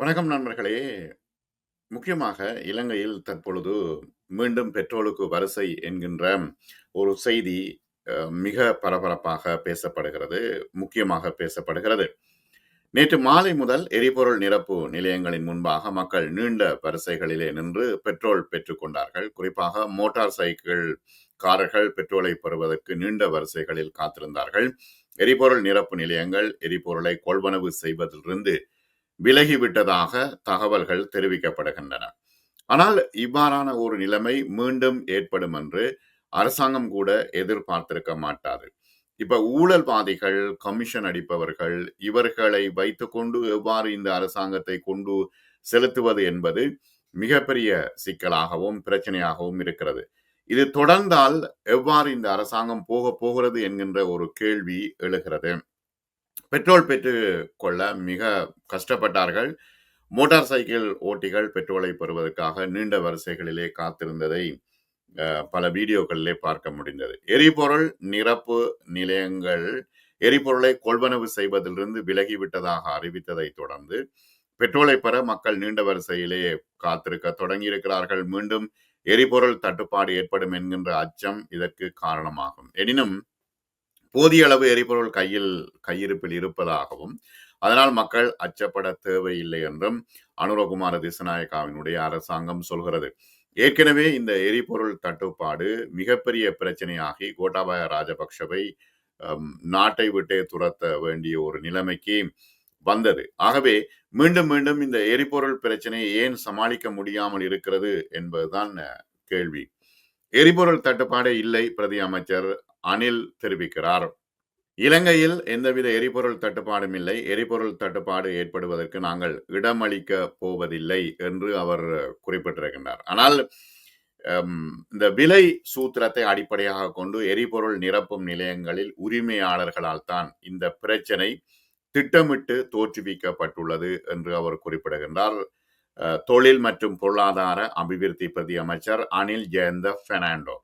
வணக்கம் நண்பர்களே. முக்கியமாக இலங்கையில் தற்பொழுது மீண்டும் பெட்ரோலுக்கு வரிசை என்கின்ற ஒரு செய்தி மிக பரபரப்பாக பேசப்படுகிறது. முக்கியமாக பேசப்படுகிறது. நேற்று மாலை முதல் எரிபொருள் நிரப்பு நிலையங்களின் முன்பாக மக்கள் நீண்ட வரிசைகளிலே நின்று பெட்ரோல் பெற்றுக்கொண்டார்கள் குறிப்பாக மோட்டார் சைக்கிள் காரர்கள் பெட்ரோலை பெறுவதற்கு நீண்ட வரிசைகளில் காத்திருந்தார்கள். எரிபொருள் நிரப்பு நிலையங்கள் எரிபொருளை கொள்வனவு செய்வதிலிருந்து விலகிவிட்டதாக தகவல்கள் தெரிவிக்கப்படுகின்றன. ஆனால் இவ்வாறான ஒரு நிலைமை மீண்டும் ஏற்படும் என்று அரசாங்கம் கூட எதிர்பார்த்திருக்க மாட்டாது. இப்ப ஊழல்வாதிகள், கமிஷன் அடிப்பவர்கள் இவர்களை வைத்துக்கொண்டு எவ்வாறு இந்த அரசாங்கத்தை கொண்டு செலுத்துவது என்பது மிகப்பெரிய சிக்கலாகவும், பிரச்சனையாகவும் இருக்கிறது. இது தொடர்ந்தால் எவ்வாறு இந்த அரசாங்கம் போக போகிறது என்கின்ற ஒரு கேள்வி எழுகிறது. பெட்ரோல் பெற்று கொள்ள மிக கஷ்டப்பட்டார்கள். மோட்டார் சைக்கிள் ஓட்டிகள் பெட்ரோலை பெறுவதற்காக நீண்ட வரிசைகளிலே காத்திருந்ததை பல வீடியோக்களிலே பார்க்க முடிந்தது. எரிபொருள் நிரப்பு நிலையங்கள் எரிபொருளை கொள்வனவு செய்வதிலிருந்து விலகிவிட்டதாக அறிவித்ததைத் தொடர்ந்து, பெட்ரோலை பெற மக்கள் நீண்ட வரிசையிலே காத்திருக்க தொடங்கியிருக்கிறார்கள். மீண்டும் எரிபொருள் தட்டுப்பாடு ஏற்படும் என்கின்ற அச்சம் இதற்கு காரணமாகும். எனினும் போதிய அளவு எரிபொருள் கையில் கையிருப்பில் இருப்பதாகவும், அதனால் மக்கள் அச்சப்பட தேவையில்லை என்றும் அனுரகுமார திசநாயக்காவினுடைய அரசாங்கம் சொல்கிறது. ஏற்கனவே இந்த எரிபொருள் தட்டுப்பாடு மிகப்பெரிய பிரச்சனையாகி கோட்டாபாய ராஜபக்ஷவை நாட்டை விட்டே துரத்த வேண்டிய ஒரு நிலைமைக்கு வந்தது. ஆகவே மீண்டும் மீண்டும் இந்த எரிபொருள் பிரச்சனையை ஏன் சமாளிக்க முடியாமல் இருக்கிறது என்பதுதான் கேள்வி. எரிபொருள் தட்டுப்பாடே இல்லை பிரதி அமைச்சர் அனில் தெரிவிக்கிறார். இலங்கையில் எந்தவித எரிபொருள் தட்டுப்பாடும் இல்லை. எரிபொருள் தட்டுப்பாடு ஏற்படுவதற்கு நாங்கள் இடமளிக்கப் போவதில்லை என்று அவர் குறிப்பிட்டிருக்கின்றார். ஆனால் இந்த விலை சூத்திரத்தை அடிப்படையாக கொண்டு எரிபொருள் நிரப்பும் நிலையங்களில் உரிமையாளர்களால் தான் இந்த பிரச்சனை திட்டமிட்டு தோற்றுவிக்கப்பட்டுள்ளது என்று அவர் குறிப்பிடுகின்றார். தொழில் மற்றும் பொருளாதார அபிவிருத்தி பிரதி அமைச்சர் அனில் ஜெயந்த பெர்னாண்டோ.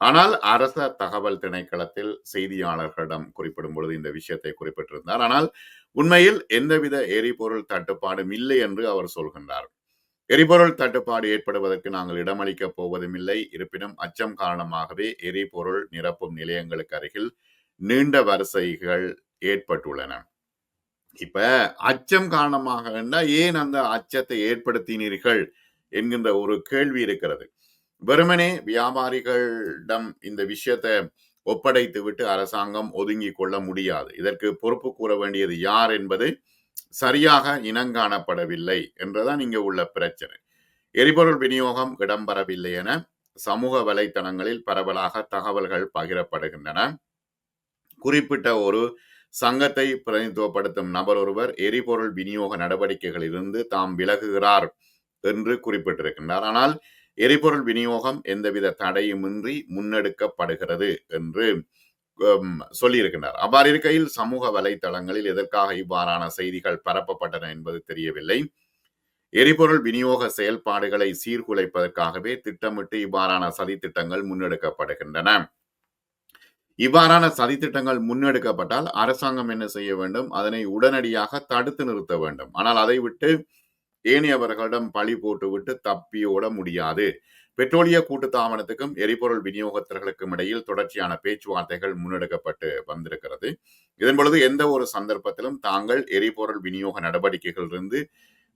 ஆனால் அரச தகவல் திணைக்களத்தில் செய்தியாளர்களிடம் குறிப்பிடும் பொழுது இந்த விஷயத்தை குறிப்பிட்டிருந்தார். ஆனால் உண்மையில் எந்தவித எரிபொருள் தட்டுப்பாடும் இல்லை என்று அவர் சொல்கின்றார். எரிபொருள் தட்டுப்பாடு ஏற்படுவதற்கு நாங்கள் இடமளிக்கப் போவதும் இல்லை. இருப்பினும் அச்சம் காரணமாகவே எரிபொருள் நிரப்பும் நிலையங்களுக்கு அருகில் நீண்ட வரிசைகள் ஏற்பட்டுள்ளன. இப்ப அச்சம் காரணமாக ஏன் அந்த அச்சத்தை ஏற்படுத்தினீர்கள் என்கின்ற ஒரு கேள்வி இருக்கிறது. வெறுமனே வியாபாரிகளிடம் இந்த விஷயத்தை ஒப்படைத்துவிட்டு அரசாங்கம் ஒதுங்கிக் கொள்ள முடியாது. இதற்கு பொறுப்பு கூற வேண்டியது யார் என்பது சரியாக இனங்காணப்படவில்லை என்றுதான் இங்கே உள்ள பிரச்சனை. எரிபொருள் விநியோகம் இடம்பெறவில்லை என சமூக வலைத்தளங்களில் பரவலாக தகவல்கள் பகிரப்படுகின்றன. குறிப்பிட்ட ஒரு சங்கத்தை பிரதிநிதித்துவப்படுத்தும் நபர் ஒருவர் எரிபொருள் விநியோக நடவடிக்கைகளிலிருந்து தாம் விலகுகிறார் என்று குறிப்பிட்டிருக்கின்றார். ஆனால் எரிபொருள் விநியோகம் எந்தவித தடையுமின்றி முன்னெடுக்கப்படுகிறது என்று சொல்லியிருக்கின்றார். அவ்வாறு இருக்கையில் சமூக வலைத்தளங்களில் எதற்காக இவ்வாறான செய்திகள் பரப்பப்பட்டன என்பது தெரியவில்லை. எரிபொருள் விநியோக செயல்பாடுகளை சீர்குலைப்பதற்காகவே திட்டமிட்டு இவ்வாறான சதித்திட்டங்கள் முன்னெடுக்கப்படுகின்றன. இவ்வாறான சதித்திட்டங்கள் முன்னெடுக்கப்பட்டால் அரசாங்கம் என்ன செய்ய வேண்டும்? அதனை உடனடியாக தடுத்து நிறுத்த வேண்டும். ஆனால் அதை விட்டு ஏனையவர்களிடம் பழி போட்டுவிட்டு தப்பியோட முடியாது. பெட்ரோலிய கூட்டுத்தாபனத்துக்கும் எரிபொருள் விநியோகத்தர்களுக்கும் இடையில் தொடர்ச்சியான பேச்சுவார்த்தைகள் முன்னெடுக்கப்பட்டு வந்திருக்கிறது. இதன் பொழுது எந்த ஒரு சந்தர்ப்பத்திலும் தாங்கள் எரிபொருள் விநியோக நடவடிக்கைகளிலிருந்து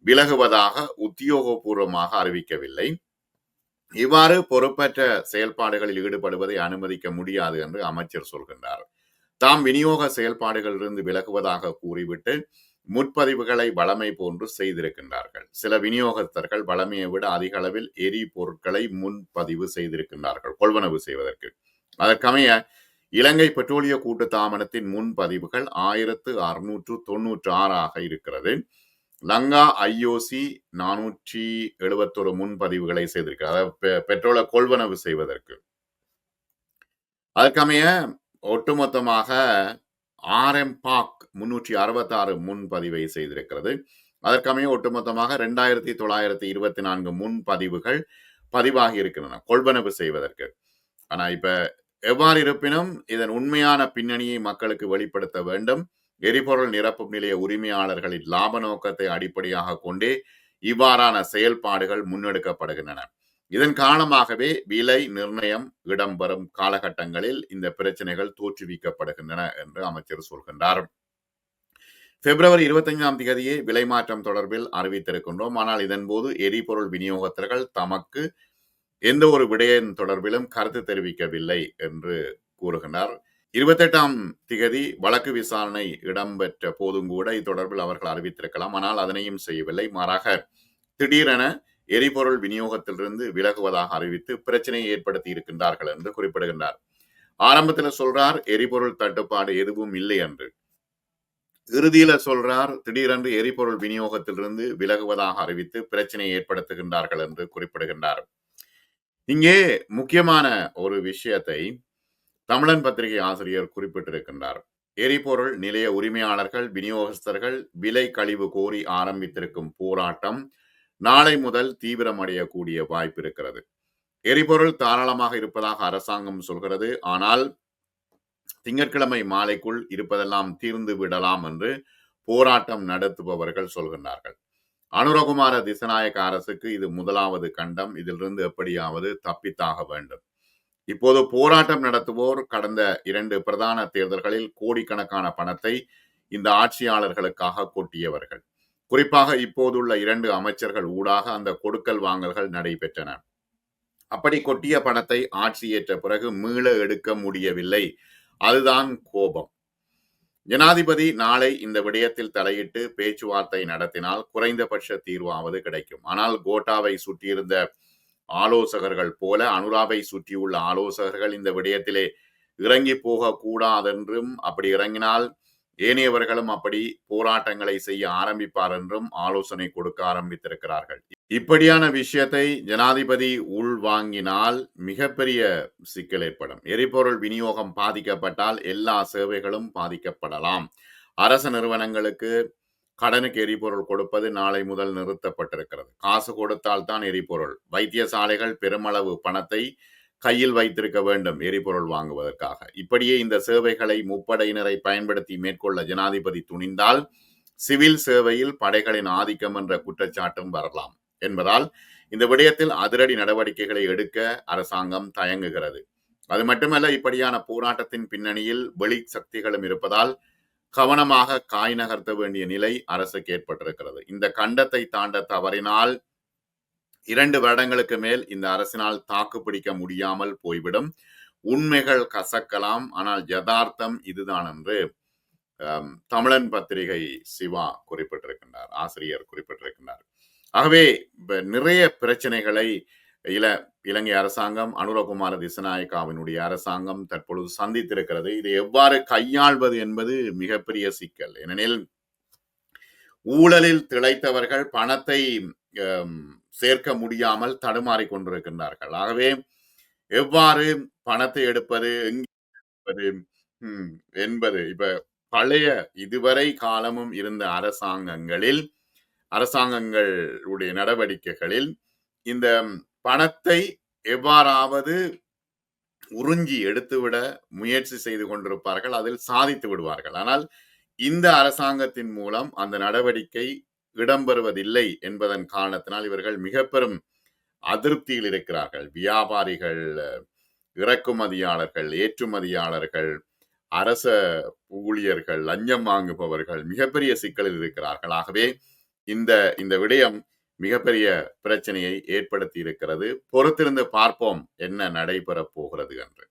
விலகுவதாக உத்தியோகபூர்வமாக அறிவிக்கவில்லை. இவ்வாறு பொறுப்பற்ற செயல்பாடுகளில் ஈடுபடுவதை அனுமதிக்க முடியாது என்று அமைச்சர் சொல்கின்றார். தாம் விநியோக செயல்பாடுகளிலிருந்து விலகுவதாக கூறிவிட்டு முற்பதிவுகளை வழமை போன்று செய்திருக்கின்றார்கள். சில விநியோகஸ்தர்கள் வழமையை விட அதிக அளவில் எரிபொருட்களை முன்பதிவு செய்திருக்கின்றார்கள் கொள்வனவு செய்வதற்கு. அதற்கமைய இலங்கை பெட்ரோலிய கூட்டுத்தாபனத்தின் முன்பதிவுகள் ஆயிரத்து அறுநூற்று தொன்னூற்று ஆறாக இருக்கிறது. லங்கா ஐஓசி நானூற்றி எழுபத்தொரு முன்பதிவுகளை செய்திருக்கிறார். அதாவது பெ பெட்ரோலை கொள்வனவு செய்வதற்கு. அதற்கமைய ஒட்டுமொத்தமாக ஆர்எம் பாக் முன்னூற்றி அறுபத்தாறு முன்பதிவை செய்திருக்கிறது. அதற்கமைய ஒட்டுமொத்தமாக 2924 முன்பதிவுகள் பதிவாகி இருக்கின்றன கொள்வனவு செய்வதற்கு. ஆனா இப்ப எவ்வாறு இருப்பினும் இதன் உண்மையான பின்னணியை மக்களுக்கு வெளிப்படுத்த வேண்டும். எரிபொருள் நிரப்பும் நிலைய உரிமையாளர்களின் லாப நோக்கத்தை அடிப்படையாக கொண்டே இவ்வாறான செயல்பாடுகள் முன்னெடுக்கப்படுகின்றன இதன் காரணமாகவே விலை நிர்ணயம் இடம்பெறும் காலகட்டங்களில் இந்த பிரச்சனைகள் தோற்றுவிக்கப்படுகின்றன என்று அமைச்சர் சொல்கின்றார். பிப்ரவரி இருபத்தஞ்சாம் தேதியே விலை மாற்றம் தொடர்பில் அறிவித்திருக்கின்றோம். ஆனால் இதன்போது எரிபொருள் விநியோகத்தர்கள் தமக்கு எந்த ஒரு விடயம் தொடர்பிலும் கருத்து தெரிவிக்கவில்லை என்று கூறுகின்றார். இருபத்தெட்டாம் திகதி வழக்கு விசாரணை இடம்பெற்ற போதும் கூட இது தொடர்பில் அவர்கள் அறிவித்திருக்கலாம். ஆனால் அதனையும் செய்யவில்லை. மாறாக திடீரென எரிபொருள் விநியோகத்திலிருந்து விலகுவதாக அறிவித்து பிரச்சனையை ஏற்படுத்தி இருக்கின்றார்கள் என்று குறிப்பிடுகின்றார். ஆரம்பத்தில் சொல்றார் எரிபொருள் தட்டுப்பாடு எதுவும் இல்லை என்று. இறுதியில சொல்றார் திடீரென்று எரிபொருள் விநியோகத்திலிருந்து விலகுவதாக அறிவித்து பிரச்சனையை ஏற்படுத்துகின்றார்கள் என்று குறிப்பிடுகின்றார். இங்கே முக்கியமான ஒரு விஷயத்தை தமிழன் பத்திரிகை ஆசிரியர் குறிப்பிட்டிருக்கின்றார். எரிபொருள் நிலைய உரிமையாளர்கள் விநியோகஸ்தர்கள் விலை கழிவு கோரி ஆரம்பித்திருக்கும் போராட்டம் நாளை முதல் தீவிரமடையக்கூடிய வாய்ப்பு இருக்கிறது. எரிபொருள் தாராளமாக இருப்பதாக அரசாங்கம் சொல்கிறது. ஆனால் திங்கட்கிழமை மாலைக்குள் இருப்பதெல்லாம் தீர்ந்து விடலாம் என்று போராட்டம் நடத்துபவர்கள் சொல்கின்றார்கள். அனுரகுமார திசநாயக்க அரசுக்கு இது முதலாவது கண்டம். இதிலிருந்து எப்படியாவது தப்பித்தாக வேண்டும். இப்போது போராட்டம் நடத்துவோர் கடந்த இரண்டு பிரதான தேர்தல்களில் கோடிக்கணக்கான பணத்தை இந்த ஆட்சியாளர்களுக்காக கொட்டியவர்கள். குறிப்பாக இப்போதுள்ள இரண்டு அமைச்சர்கள் ஊடாக அந்த கொடுக்கல் வாங்கல்கள் நடைபெற்றன. அப்படி கொட்டிய பணத்தை ஆட்சி ஏற்ற பிறகு மீள எடுக்க முடியவில்லை. அதுதான் கோபம். ஜனாதிபதி நாளை இந்த விடயத்தில் தலையிட்டு பேச்சுவார்த்தை நடத்தினால் குறைந்தபட்ச தீர்வாவது கிடைக்கும். ஆனால் கோட்டாவை சுற்றியிருந்த ஆலோசகர்கள் போல அனுராவை சுற்றியுள்ள ஆலோசகர்கள் இந்த விடயத்திலே இறங்கி போகக்கூடாதென்றும் அப்படி இறங்கினால் ஏனையவர்களும் அப்படி போராட்டங்களை செய்ய ஆரம்பிப்பார் என்றும் ஆலோசனை கொடுக்க ஆரம்பித்திருக்கிறார்கள். இப்படியான விஷயத்தை ஜனாதிபதி உள்வாங்கினால் மிகப்பெரிய சிக்கல் ஏற்படும். எரிபொருள் விநியோகம் பாதிக்கப்பட்டால் எல்லா சேவைகளும் பாதிக்கப்படலாம். அரசு நிறுவனங்களுக்கு கடனுக்கு எரிபொருள் கொடுப்பது நாளை முதல் நிறுத்தப்பட்டிருக்கிறது. காசு கொடுத்தால் தான் எரிபொருள். வைத்தியசாலைகள் பெருமளவு பணத்தை கையில் வைத்திருக்க வேண்டும் எரிபொருள் வாங்குவதற்காக. இப்படியே இந்த சேவைகளை முப்படையினரை பயன்படுத்தி மேற்கொள்ள ஜனாதிபதி துணிந்தால் சிவில் சேவையில் படைகளின் ஆதிக்கம் என்ற குற்றச்சாட்டும் வரலாம் என்பதால் இந்த விடயத்தில் அதிரடி நடவடிக்கைகளை எடுக்க அரசாங்கம் தயங்குகிறது. அது மட்டுமல்ல இப்படியான போராட்டத்தின் பின்னணியில் வெளி சக்திகளும் இருப்பதால் கவனமாக காய் நகர்த்த வேண்டிய நிலை அரசுக்கு ஏற்பட்டிருக்கிறது. இந்த கண்டத்தை தாண்ட தவறினால் இரண்டு வருடங்களுக்கு மேல் இந்த அரசினால் தாக்கு பிடிக்க முடியாமல் போய்விடும். உண்மைகள் கசக்கலாம். ஆனால் யதார்த்தம் இதுதான் என்று தமிழன் பத்திரிகை சிவா குறிப்பிட்டிருக்கின்றார் ஆசிரியர் குறிப்பிட்டிருக்கின்றார். ஆகவே நிறைய பிரச்சனைகளை இல இலங்கை அரசாங்கம் அனுரகுமார திசநாயக்காவினுடைய அரசாங்கம் தற்பொழுது சந்தித்திருக்கிறது. இதை எவ்வாறு கையாள்வது என்பது மிகப்பெரிய சிக்கல். ஏனெனில் ஊழலில் திளைத்தவர்கள் பணத்தை சேர்க்க முடியாமல் தடுமாறி கொண்டிருக்கின்றார்கள். ஆகவே எவ்வாறு பணத்தை எடுப்பது எங்கே என்பது இப்ப பழைய இதுவரை காலமும் இருந்த அரசாங்கங்களில் அரசாங்கங்களுடைய நடவடிக்கைகளில் இந்த பணத்தை எவ்வாறாவது உறிஞ்சி எடுத்துவிட முயற்சி செய்து கொண்டிருப்பார்கள் அதில் சாதித்து விடுவார்கள். ஆனால் இந்த அரசாங்கத்தின் மூலம் அந்த நடவடிக்கை இடம்பெறுவதில்லை என்பதன் காரணத்தினால் இவர்கள் மிக பெரும் அதிருப்தியில் இருக்கிறார்கள். வியாபாரிகள் இறக்குமதியாளர்கள் ஏற்றுமதியாளர்கள் அரச ஊழியர்கள் லஞ்சம் வாங்குபவர்கள் மிகப்பெரிய சிக்கலில் இருக்கிறார்கள். ஆகவே இந்த இந்த விடயம் மிகப்பெரிய பிரச்சனையை ஏற்படுத்தி இருக்கிறது. பொறுத்திருந்து பார்ப்போம் என்ன நடைபெறப் போகிறது என்று.